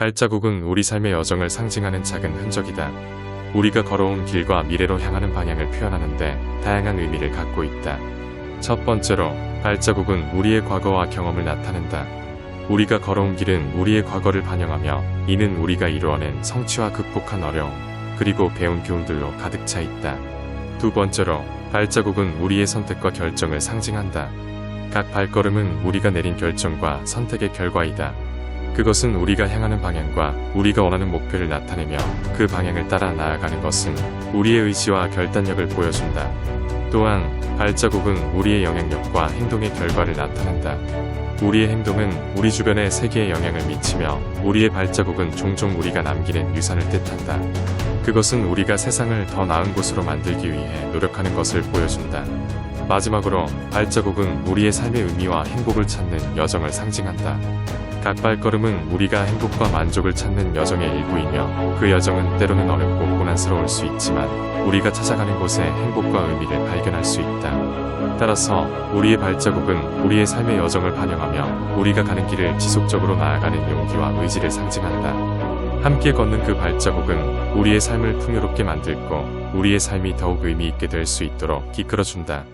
발자국은 우리 삶의 여정을 상징하는 작은 흔적이다. 우리가 걸어온 길과 미래로 향하는 방향을 표현하는데 다양한 의미를 갖고 있다. 첫 번째로, 발자국은 우리의 과거와 경험을 나타낸다. 우리가 걸어온 길은 우리의 과거를 반영하며 이는 우리가 이루어낸 성취와 극복한 어려움, 그리고 배운 교훈들로 가득 차 있다. 두 번째로, 발자국은 우리의 선택과 결정을 상징한다. 각 발걸음은 우리가 내린 결정과 선택의 결과이다. 그것은 우리가 향하는 방향과 우리가 원하는 목표를 나타내며 그 방향을 따라 나아가는 것은 우리의 의지와 결단력을 보여준다. 또한 발자국은 우리의 영향력과 행동의 결과를 나타낸다. 우리의 행동은 우리 주변의 세계에 영향을 미치며 우리의 발자국은 종종 우리가 남기는 유산을 뜻한다. 그것은 우리가 세상을 더 나은 곳으로 만들기 위해 노력하는 것을 보여준다. 마지막으로 발자국은 우리의 삶의 의미와 행복을 찾는 여정을 상징한다. 각 발걸음은 우리가 행복과 만족을 찾는 여정의 일부이며 그 여정은 때로는 어렵고 고난스러울 수 있지만 우리가 찾아가는 곳에 행복과 의미를 발견할 수 있다. 따라서 우리의 발자국은 우리의 삶의 여정을 반영하며 우리가 가는 길을 지속적으로 나아가는 용기와 의지를 상징한다. 함께 걷는 그 발자국은 우리의 삶을 풍요롭게 만들고 우리의 삶이 더욱 의미 있게 될 수 있도록 이끌어준다.